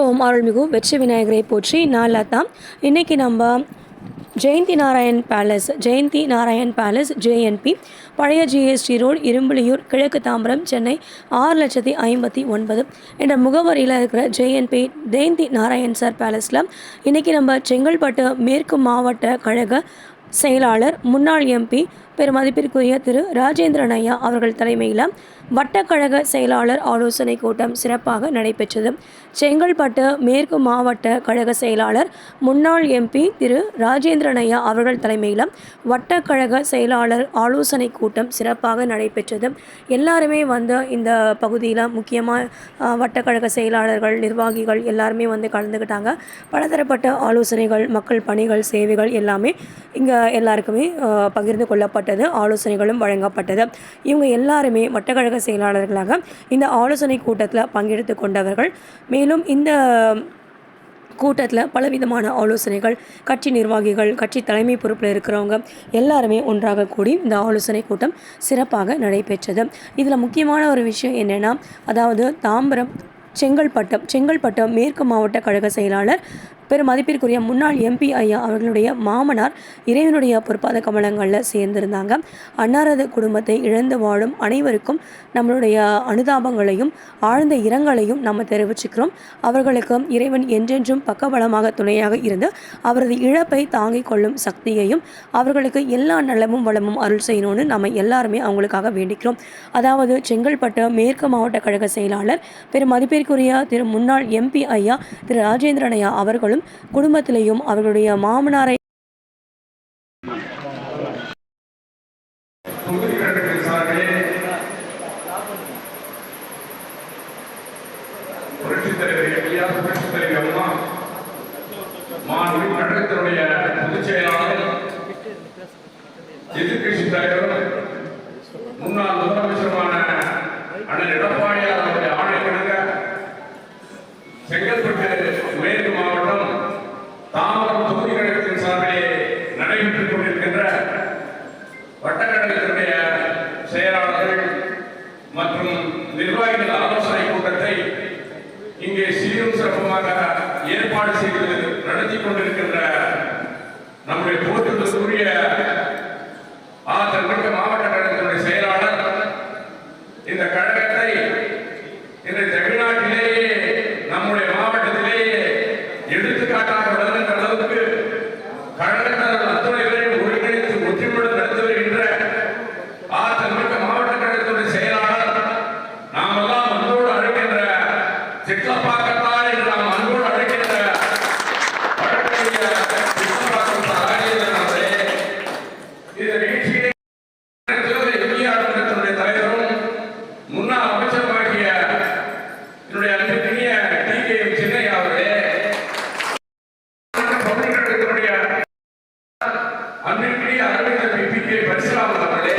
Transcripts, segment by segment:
ஓம் அருள்மிகு வெற்றி விநாயகரை போற்றி நாளில் தான் இன்றைக்கி நம்ம Jayanthi Narayan palace Jayanthi Narayan palace JNP பழைய ஜிஎஸ்டி ரோடு இரும்புலியூர் கிழக்கு தாம்பரம் சென்னை ஆறு லட்சத்தி ஐம்பத்தி ஒன்பது என்ற முகவரியில் இருக்கிற ஜேஎன்பி ஜெயந்தி நாராயண் சார் பேலஸில் இன்றைக்கி நம்ம செங்கல்பட்டு மேற்கு மாவட்ட கழக செயலாளர் முன்னாள் எம்பி பெருமதிப்பிற்குரிய திரு ராஜேந்திரன் ஐயா அவர்கள் தலைமையில் வட்டக்கழக செயலாளர் ஆலோசனை கூட்டம் சிறப்பாக நடைபெற்றது. செங்கல்பட்டு மேற்கு மாவட்ட கழக செயலாளர் முன்னாள் எம்பி திரு ராஜேந்திரனையா அவர்கள் தலைமையில் வட்டக்கழக செயலாளர் ஆலோசனை கூட்டம் சிறப்பாக நடைபெற்றது. எல்லாருமே வந்து இந்த பகுதியில் முக்கியமாக வட்டக்கழக செயலாளர்கள் நிர்வாகிகள் எல்லாருமே வந்து கலந்துக்கிட்டாங்க பலதரப்பட்ட ஆலோசனைகள் மக்கள் பணிகள் சேவைகள் எல்லாமே இங்கே எல்லாருக்குமே பகிர்ந்து கொள்ளப்பட்டது ஆலோசனைகளும் வழங்கப்பட்டது. இவங்க எல்லாருமே வட்டக்கழக செயலாளர்களாக இந்த ஆலோசனை கூட்டத்தில் பங்கெடுத்து கொண்டவர்கள். மேலும் இந்த கூட்டத்தில் பலவிதமான ஆலோசனைகள் கட்சி நிர்வாகிகள் கட்சி தலைமை பொறுப்பில் இருக்கிறவங்க எல்லாருமே ஒன்றாக கூடி இந்த ஆலோசனை கூட்டம் சிறப்பாக நடைபெற்றது. இதில் முக்கியமான ஒரு விஷயம் என்னென்னா அதாவது தாம்பரம் செங்கல்பட்டம் செங்கல்பட்டம் மேற்கு மாவட்ட கழக செயலாளர் பெரும் மதிப்பிற்குரிய முன்னாள் எம்பி ஐயா அவர்களுடைய மாமனார் இறைவனுடைய பொற்பாத கமலங்களில் சேர்ந்திருந்தாங்க. அன்னாரது குடும்பத்தை இழந்து வாழும் அனைவருக்கும் நம்மளுடைய அனுதாபங்களையும் ஆழ்ந்த இரங்கலையும் நம்ம தெரிவிச்சுக்கிறோம். அவர்களுக்கும் இறைவன் என்றென்றும் பக்கபலமாக துணையாக இருந்து அவரது இழப்பை தாங்கிக் கொள்ளும் சக்தியையும் அவர்களுக்கு எல்லா நலமும் வளமும் அருள் செய்யணும்னு நம்ம எல்லாருமே அவங்களுக்காக வேண்டிக்கிறோம். அதாவது செங்கல்பட்டு மேற்கு மாவட்ட கழக செயலாளர் பெரும் மதிப்பிற்குரிய திரு முன்னாள் எம்பி ஐயா திரு ராஜேந்திரன் ஐயா அவர்களும் குடும்பத்திலையும் அவர்களுடைய மாமனாரை கே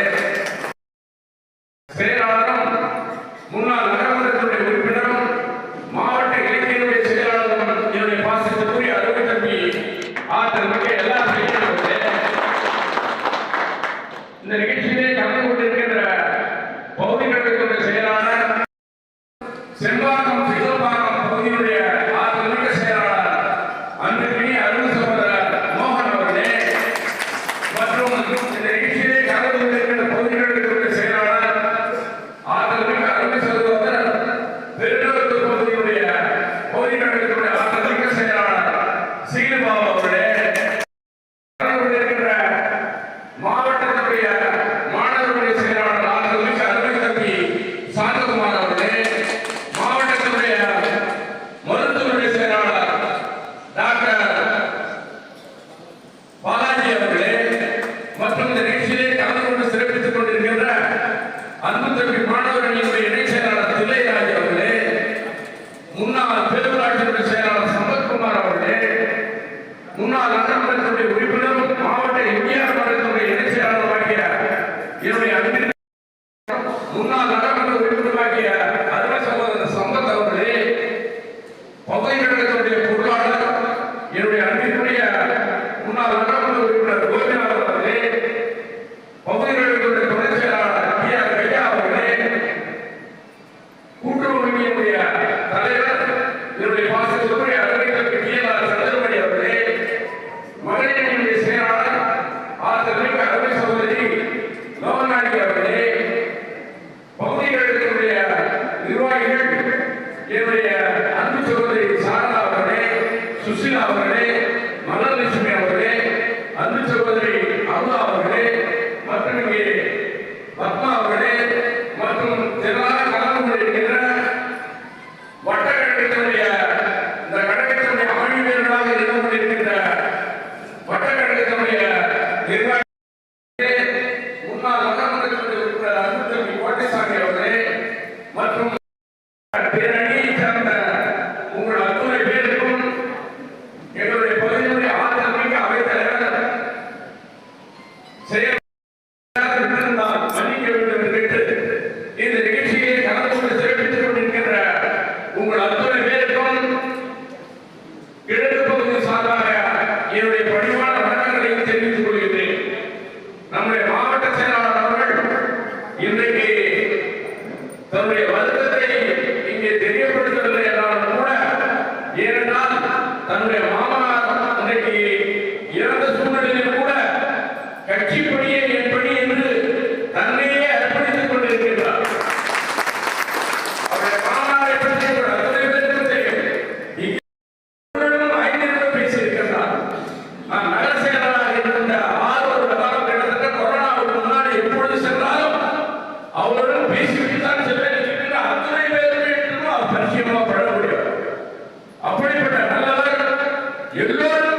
எல்லோரும்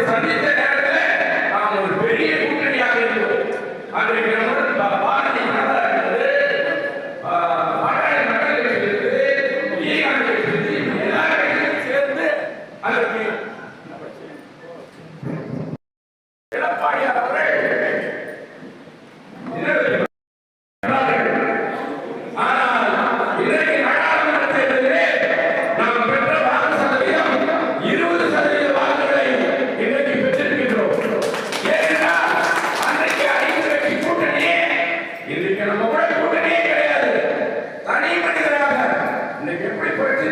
الفريق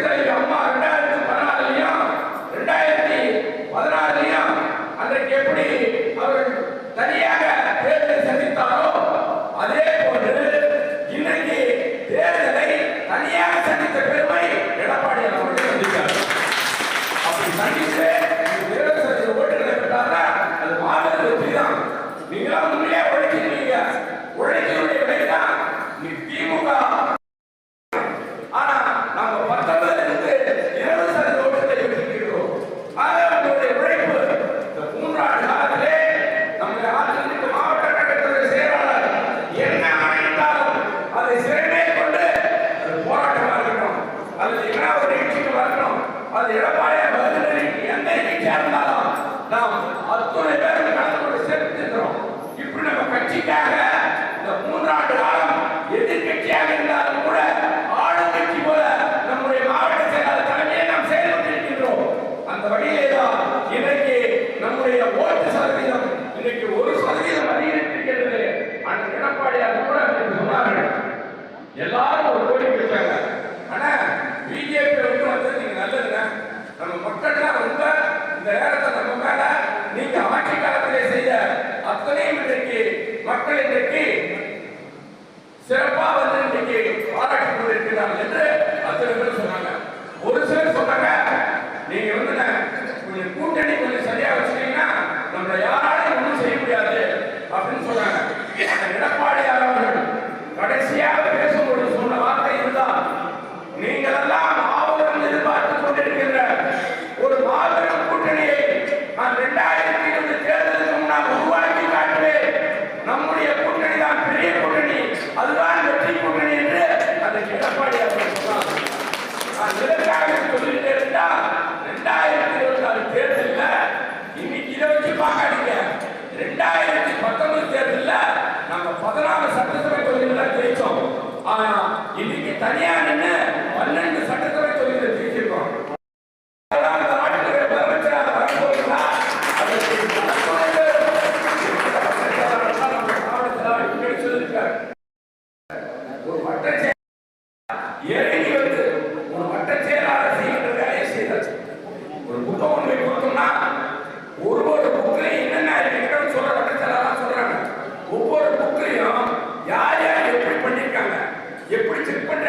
Saya.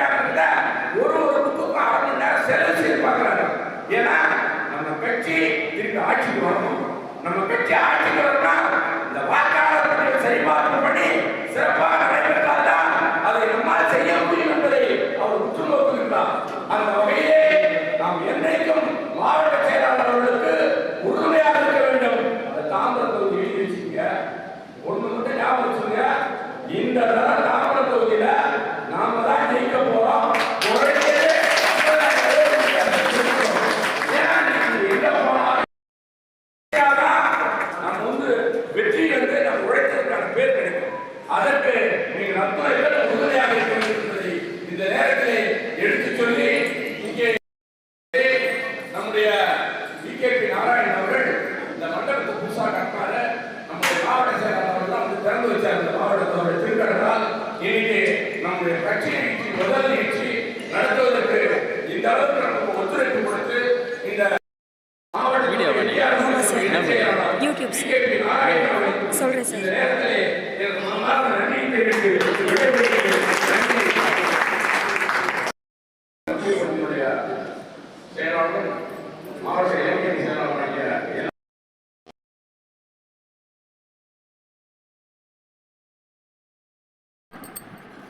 செக் ஒரு ஒரு புக்குக்கும் அரை மணி நேரம் செலவு செய்து பார்க்கறாங்க ஏன்னா நம்ம கட்சி திருப்பி ஆட்சிக்கு வரணும். நம்ம கட்சி ஆட்சிக்கு வரணும்னா இந்த வாக்காளர் பட்டியல் சரிபார்ப்பு பண்ணி சிறப்பாக நடைபெற்றால்தான் அதை நம்மால் செய்ய முடியும் என்பதை அவர் உற்று நோக்குகின்றார் அந்த வகையிலே நாம் என்றைக்கும் மாவட்ட செயலாளர் அவர்களுக்கு உறுதுணையாக இருக்க வேண்டும் அந்த தாம்பரம் தொகுதி எழுதி வச்சுங்க ஒண்ணு மட்டும் ஞாபகம் வச்சுங்க இந்த தடவை தாம்பரம் தொகுதியில நாம தான் ஜெயிக்க போறோம் குறைஞ்சது 50,000 வித்தியாசம் ஜெயிக்கிறோம். ஏன்னா நீங்க எங்க போனாலும் நம்ம வந்து வெற்றி என்று நம் உழைத்ததற்கான பேர் கிடைக்கும் அதற்கு நீங்கள் அத்தனை பேர் உறுதுணையாக இருக்க வேண்டும் என்பதை இந்த நேரத்திலே எடுத்துச் சொல்லி இங்கே நம்முடைய பிகேபி நாராயணன் அவர்கள் இந்த மண்டபத்தை புதுசாக கட்டினாரு நம்முடைய மாவட்ட செயலாளர் அவர்கள் தான் வந்து திறந்து வச்சார் இந்த மாவட்டத்தோட திருக்கடனால் இன்னைக்கு நம்முடைய கட்சி நிகழ்ச்சி முதல் நிகழ்ச்சி நடத்துவதற்கு இந்த அளவுக்கு நமக்கு ஒத்துழைப்பு கொடுத்து இந்த மாவட்ட ஆமாம் சார் யூடியூப் சார் சொல்கிறேன் சார் இந்த நேரத்திலே எனக்கு மனமார்ந்த நன்றியை தெரிவித்து விடைபெறுகிறேன். நன்றி. நம்முடைய செயலாளர் மாவட்ட இளைஞர் செயலாளராகிய எல்.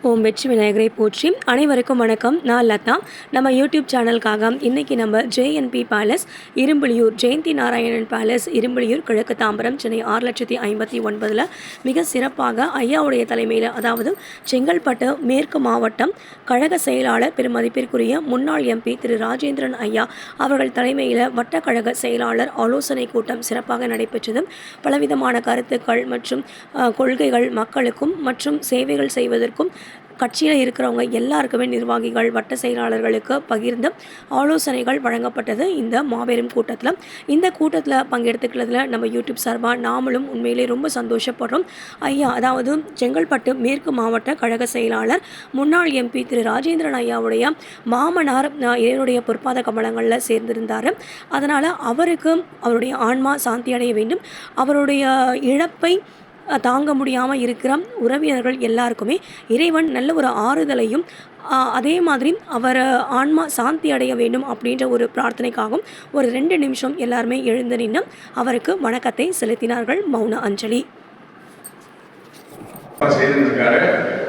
ஓம் வெற்றி விநாயகரை போற்றி. அனைவருக்கும் வணக்கம். நான் லதா. நம்ம யூடியூப் சேனலுக்காக இன்றைக்கி நம்ம JNP palace Irumbuliyur Jayanthi Narayanan palace Irumbuliyur கிழக்கு தாம்பரம் சென்னை ஆறு லட்சத்தி ஐம்பத்தி ஒன்பதில் மிக சிறப்பாக ஐயாவுடைய தலைமையில் அதாவது செங்கல்பட்டு மேற்கு மாவட்டம் கழக செயலாளர் பெருமதிப்பிற்குரிய முன்னாள் எம்பி திரு ராஜேந்திரன் ஐயா அவர்கள் தலைமையில் வட்டக்கழக செயலாளர் ஆலோசனை கூட்டம் சிறப்பாக நடைபெற்றது. பலவிதமான கருத்துக்கள் மற்றும் கொள்கைகள் மக்களுக்கும் மற்றும் சேவைகள் செய்வதற்கும் கட்சியில் இருக்கிறவங்க எல்லாருக்குமே நிர்வாகிகள் வட்ட செயலாளர்களுக்கு பகிர்ந்து ஆலோசனைகள் வழங்கப்பட்டது இந்த மாபெரும் கூட்டத்தில். இந்த கூட்டத்தில் பங்கெடுத்துக்கிறதுல நம்ம யூடியூப் சார்பாக நாமளும் உண்மையிலே ரொம்ப சந்தோஷப்படுறோம். ஐயா அதாவது செங்கல்பட்டு மேற்கு மாவட்ட கழக செயலாளர் முன்னாள் எம்பி திரு ராஜேந்திரன் ஐயாவுடைய மாமனார் அஹ், இறைவனுடைய பொற்பாத கமலங்களில் சேர்ந்திருந்தார். அதனால் அவருக்கு அவருடைய ஆன்மா சாந்தி அடைய வேண்டும். அவருடைய இழப்பை தாங்க முடியாமல் இருக்கிற உறவினர்கள் எல்லாருக்குமே இறைவன் நல்ல ஒரு ஆறுதலையும் அதே மாதிரி அவர் ஆன்மா சாந்தி அடைய வேண்டும் அப்படின்ற ஒரு பிரார்த்தனைக்காகவும் ஒரு ரெண்டு நிமிஷம் எல்லாருமே எழுந்து நின்று அவருக்கு வணக்கத்தை செலுத்தினார்கள் மௌன அஞ்சலி.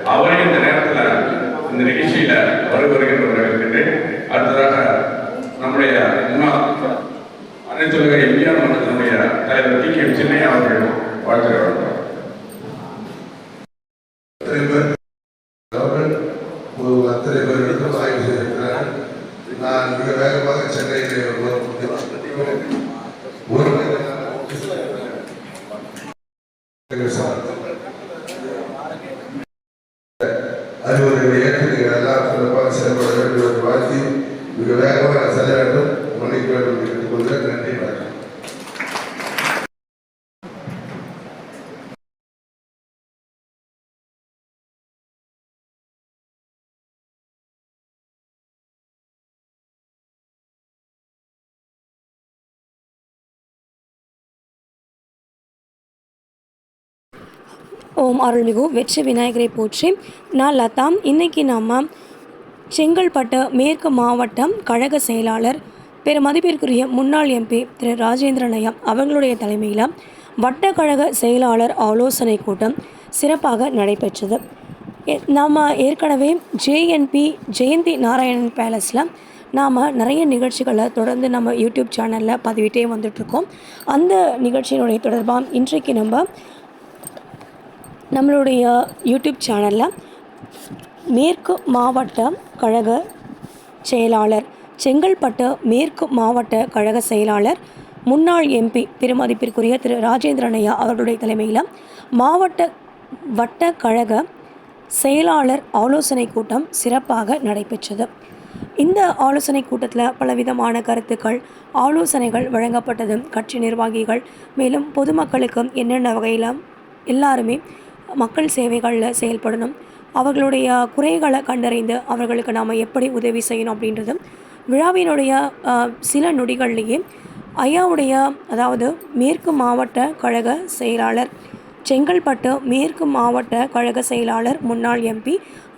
அவரே இந்த நேரத்துல இந்த நிகழ்ச்சியில வருகிறேன் இருக்கின்றேன் அடுத்ததாக நம்முடைய முன்னாள் அனைத்துலக எம்ஜிஆர் மன்றத்தினுடைய தலைவர் டி கே சின்னையா அவர்கள் வாழ்த்துகிறார்கள் தலைவர் அவர்கள் ஒரு அத்தனை பேர்களுக்கும் ஆய்வு செய்திருக்கிறார்கள் நான் மிக வேகமாக சென்னையிலே ஒரு ஒரு மணி நேரம் அறிவுரைகளை ஏற்று நீங்கள் எல்லாம் சிறப்பாக செயல்பட வேண்டும் என்று வாழ்த்தி மிக வேகமாக நான் செல்ல வேண்டும் மன்னிக்க வேண்டும் என்று கேட்டுக்கொள்கிறேன் நன்றி வணக்கம் ஓம் அருள்மிகு வெற்றி விநாயகரை போற்றி. நான் லதா இன்றைக்கி நம்ம செங்கல்பட்டு மேற்கு மாவட்டம் கழக செயலாளர் பெரு மதிப்பிற்குரிய முன்னாள் எம்பி திரு ராஜேந்திரன் ஐயா அவங்களுடைய தலைமையில் வட்டக்கழக செயலாளர் ஆலோசனை கூட்டம் சிறப்பாக நடைபெற்றது. நாம் ஏற்கனவே ஜேஎன்பி ஜெயந்தி நாராயணன் பேலஸில் நாம் நிறைய நிகழ்ச்சிகளை தொடர்ந்து நம்ம யூடியூப் சேனலில் பதிவிட்டே வந்துட்ருக்கோம் அந்த நிகழ்ச்சியினுடைய தொடர்பாக இன்றைக்கு நம்ம நம்மளுடைய யூடியூப் சேனலில் மேற்கு மாவட்ட கழக செயலாளர் செங்கல்பட்டு மேற்கு மாவட்ட கழக செயலாளர் முன்னாள் எம்பி பெருமதிப்பிற்குரிய திரு ராஜேந்திரனையா அவர்களுடைய தலைமையில் மாவட்ட வட்ட கழக செயலாளர் ஆலோசனை கூட்டம் சிறப்பாக நடைபெற்றது. இந்த ஆலோசனை கூட்டத்தில் பலவிதமான கருத்துக்கள் ஆலோசனைகள் வழங்கப்பட்டது கட்சி நிர்வாகிகள் மேலும் பொதுமக்களுக்கு என்னென்ன வகையில் எல்லாருமே மக்கள் சேவைகளில் செயல்படணும். அவர்களுடைய குறைகளை கண்டறிந்து அவர்களுக்கு நாம் எப்படி உதவி செய்யணும் அப்படின்றது விழாவினுடைய சில நொடிகள்லேயே ஐயாவுடைய அதாவது மேற்கு மாவட்ட கழக செயலாளர் செங்கல்பட்டு மேற்கு மாவட்ட கழக செயலாளர் முன்னாள் எம்பி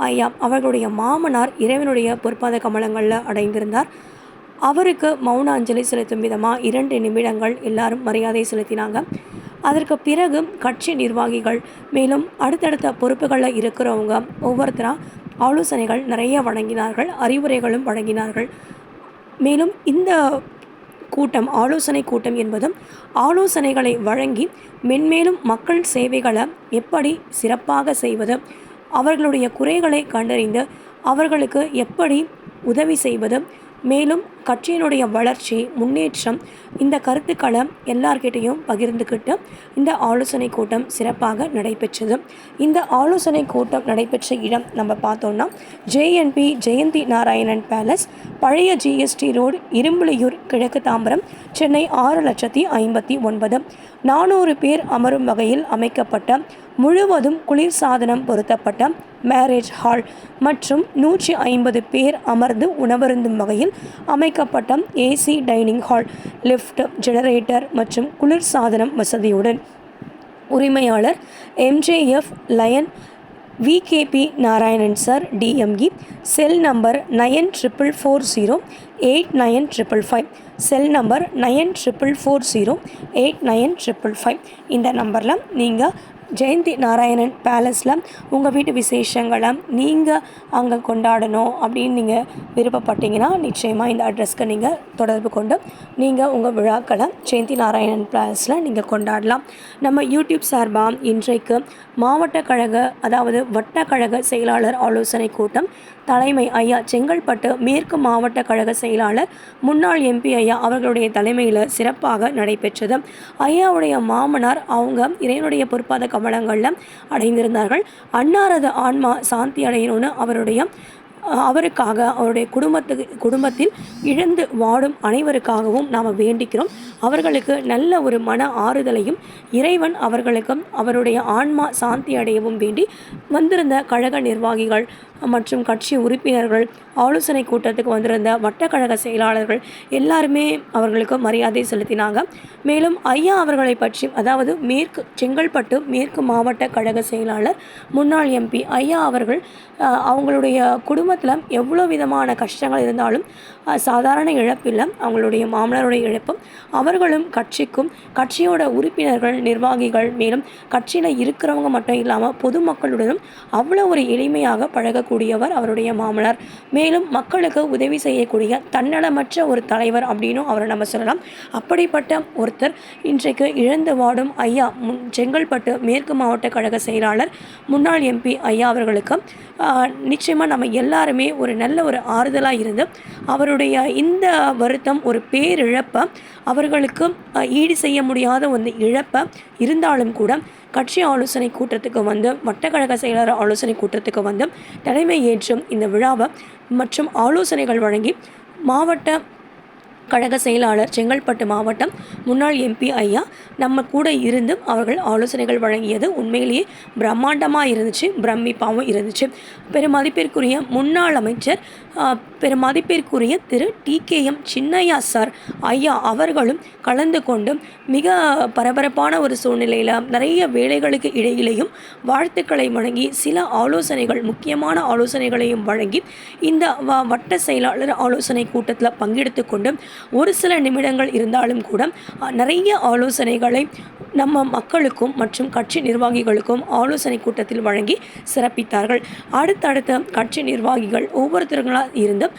ஐயா அவர்களுடைய மாமனார் இறைவனுடைய பொற்பாத கமலங்களில் அடைந்திருந்தார். அவருக்கு மௌன அஞ்சலி செலுத்தும் விதமாக இரண்டு நிமிடங்கள் எல்லாரும் மரியாதை செலுத்தினாங்க. அதற்கு பிறகு கட்சி நிர்வாகிகள் மேலும் அடுத்தடுத்த பொறுப்புகளில் இருக்கிறவங்க ஒவ்வொருத்தராக ஆலோசனைகள் நிறைய வழங்கினார்கள் அறிவுரைகளும் வழங்கினார்கள். மேலும் இந்த கூட்டம் ஆலோசனை கூட்டம் என்பதும் ஆலோசனைகளை வழங்கி மென்மேலும் மக்கள் சேவைகளை எப்படி சிறப்பாக செய்வது அவர்களுடைய குறைகளை கண்டறிந்து அவர்களுக்கு எப்படி உதவி செய்வது மேலும் கட்சியினுடைய வளர்ச்சி முன்னேற்றம் இந்த கருத்துக்களை எல்லார்கிட்டையும் பகிர்ந்துக்கிட்டு இந்த ஆலோசனை கூட்டம் சிறப்பாக நடைபெற்றது. இந்த ஆலோசனை கூட்டம் நடைபெற்ற இடம் நம்ம பார்த்தோம்னா ஜேஎன்பி ஜெயந்தி நாராயணன் பேலஸ் பழைய ஜிஎஸ்டி ரோடு இரும்புலியூர் கிழக்கு தாம்பரம் சென்னை ஆறு லட்சத்தி ஐம்பத்தி ஒன்பது. நானூறு பேர் அமரும் வகையில் அமைக்கப்பட்ட முழுவதும் குளிர்சாதனம் பொருத்தப்பட்ட மேரேஜ் ஹால் மற்றும் நூற்றி ஐம்பது பேர் அமர்ந்து உணவருந்தும் வகையில் அமைக்கப்பட்ட AC dining hall lift generator மற்றும் குளிர்சாதனம் வசதியுடன் உரிமையாளர் MJF lion VKP Narayanan sir TME cell number nine triple four zero eight nine triple five cell number nine triple four zero eight nine triple five இந்த நம்பரில் நீங்கள் ஜெயந்தி நாராயணன் பேலஸில் உங்கள் வீட்டு விசேஷங்களை நீங்கள் அங்கே கொண்டாடணும் அப்படின்னு நீங்கள் விருப்பப்பட்டீங்கன்னா நிச்சயமாக இந்த அட்ரஸ்க்கு நீங்கள் தொடர்பு கொண்டு நீங்கள் உங்கள் விழாக்களை ஜெயந்தி நாராயணன் பேலஸில் நீங்கள் கொண்டாடலாம். நம்ம யூடியூப் சார்பாக இன்றைக்கு மாவட்ட கழக அதாவது வட்டக்கழக செயலாளர் ஆலோசனை கூட்டம் தலைமை ஐயா செங்கல்பட்டு மேற்கு மாவட்ட கழக செயலாளர் முன்னாள் எம்பி ஐயா அவர்களுடைய தலைமையில் சிறப்பாக நடைபெற்றது. ஐயாவுடைய மாமனார் அவங்க இறைவனுடைய பொற்பாத கமலங்களில் அடைந்திருந்தார்கள். அன்னாரது ஆன்மா சாந்தி அடையணும்னு அவருடைய அவருக்காக அவருடைய குடும்பத்துக்கு குடும்பத்தில் இழந்து வாடும் அனைவருக்காகவும் நாம் வேண்டிக்கிறோம். அவர்களுக்கு நல்ல ஒரு மன ஆறுதலையும் இறைவன் அவர்களுக்கும் அவருடைய ஆன்மா சாந்தி அடையவும் வேண்டி வந்திருந்த கழக நிர்வாகிகள் மற்றும் கட்சி உறுப்பினர்கள் ஆலோசனை கூட்டத்துக்கு வந்திருந்த வட்டக்கழக செயலாளர்கள் எல்லாருமே அவர்களுக்கு மரியாதை செலுத்தினாங்க. மேலும் ஐயா அவர்களை பற்றி அதாவது மேற்கு செங்கல்பட்டு மேற்கு மாவட்ட கழக செயலாளர் முன்னாள் எம்பி ஐயா அவர்கள் அவங்களுடைய குடும்பத்தில் எவ்வளோ விதமான கஷ்டங்கள் இருந்தாலும் சாதாரண இழப்பில்லை. அவங்களுடைய மாமனாருடைய இழப்பும் அவர்களும் கட்சிக்கும் கட்சியோட உறுப்பினர்கள் நிர்வாகிகள் மேலும் கட்சியில் இருக்கிறவங்க மட்டும் இல்லாமல் பொதுமக்களுடனும் அவ்வளோ ஒரு எளிமையாக பழக செய்யக்கூடியவர் அவருடைய மாமனார். மேலும் மக்களுக்கு உதவி செய்யக்கூடிய தன்னலமற்ற ஒரு தலைவர் அப்படின்னும் அவரை நம்ம சொல்லலாம். அப்படிப்பட்ட ஒருத்தர் இன்றைக்கு இழந்து வாடும் ஐயா முன் செங்கல்பட்டு மேற்கு மாவட்ட கழக செயலாளர் முன்னாள் எம்பி ஐயா அவர்களுக்கு நிச்சயமாக நம்ம எல்லாருமே ஒரு நல்ல ஒரு ஆறுதலாக இருந்து அவருடைய இந்த வருத்தம் ஒரு பேரிழப்பை அவர்களுக்கு ஈடு செய்ய முடியாத ஒரு இழப்பை இருந்தாலும் கூட கட்சி ஆலோசனை கூட்டத்துக்கு வந்து வட்டக்கழக செயலாளர் ஆலோசனை கூட்டத்துக்கு வந்து தலைமை ஏற்றும் இந்த விழாவை மற்றும் ஆலோசனைகள் வழங்கி மாவட்ட கழக செயலாளர் செங்கல்பட்டு மாவட்டம் முன்னாள் எம்பி ஐயா நம்ம கூட இருந்து அவர்கள் ஆலோசனைகள் வழங்கியது உண்மையிலேயே பிரம்மாண்டமாக இருந்துச்சு பிரமிப்பாகவும் இருந்துச்சு. பெருமதிப்பிற்குரிய முன்னாள் அமைச்சர் பெருமதிப்பிற்குரிய Thiru. T. K. M. Chinnaiah sir ஐயா அவர்களும் கலந்து கொண்டு மிக பரபரப்பான ஒரு சூழ்நிலையில் நிறைய வேலைகளுக்கு இடையிலேயும் வாழ்த்துக்களை வழங்கி சில ஆலோசனைகள் முக்கியமான ஆலோசனைகளையும் வழங்கி இந்த வ- வட்ட செயலாளர் ஆலோசனை கூட்டத்தில் பங்கெடுத்து கொண்டு ஒரு சில நிமிடங்கள் இருந்தாலும் கூட நிறைய ஆலோசனைகளை நம்ம மக்களுக்கும் மற்றும் கட்சி நிர்வாகிகளுக்கும் ஆலோசனை கூட்டத்தில் வழங்கி சிறப்பித்தார்கள். அடுத்தடுத்த கட்சி நிர்வாகிகள் ஒவ்வொருத்தர்களாக இருந்து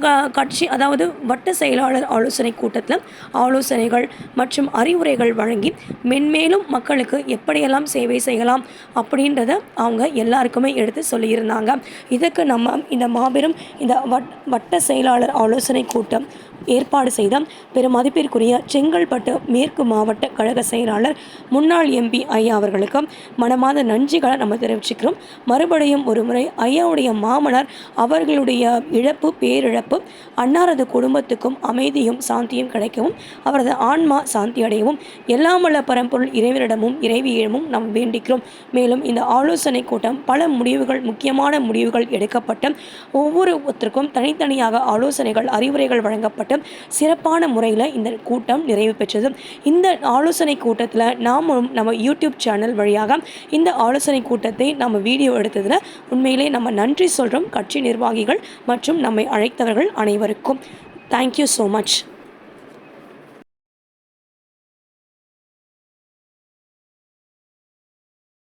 க- கட்சி அதாவது வட்ட செயலாளர் ஆலோசனை கூட்டத்தில் ஆலோசனைகள் மற்றும் அறிவுரைகள் வழங்கி மென்மேலும் மக்களுக்கு எப்படியெல்லாம் சேவை செய்யலாம் அப்படின்றத அவங்க எல்லாருக்குமே எடுத்து சொல்லியிருந்தாங்க. இதுக்கு நம்ம இந்த மாபெரும் இந்த வட் வட்ட செயலாளர் ஆலோசனை கூட்டம் ஏற்பாடு செய்த பெருமதிப்பிற்குரிய செங்கல்பட்டு மேற்கு மாவட்ட கழக செயலாளர் முன்னாள் எம்பி ஐயா அவர்களுக்கு மனமாத நன்றிகளை நம்ம தெரிவிச்சுக்கிறோம். மறுபடியும் ஒரு முறை ஐயாவுடைய மாமனார் அவர்களுடைய இழப்பு பேரிழப்பு அன்னாரது குடும்பத்துக்கும் அமைதியும் சாந்தியும் கிடைக்கவும் அவரது ஆன்மா சாந்தி அடையவும் எல்லாம் வல்ல பரம்பொருள் இறைவனிடமும் இறைவியிடமும் நாம் வேண்டிக்கிறோம். மேலும் இந்த ஆலோசனை கூட்டம் பல முடிவுகள் முக்கியமான முடிவுகள் எடுக்கப்பட்டு ஒவ்வொருத்தருக்கும் தனித்தனியாக ஆலோசனைகள் அறிவுரைகள் வழங்கப்பட்டு சிறப்பான முறையில் இந்த கூட்டம் நிறைவு பெற்றது. இந்த ஆலோசனை கூட்டத்தில் நாமும் நம்ம யூடியூப் சேனல் வழியாக இந்த ஆலோசனை கூட்டத்தை நம்ம வீடியோ எடுத்ததில் உண்மையிலே நம்ம நன்றி சொல்கிறோம். கட்சி நிர்வாகிகள் மற்றும் நம்மை அழைத்தவர்கள் அனைவருக்கும். Thank you so much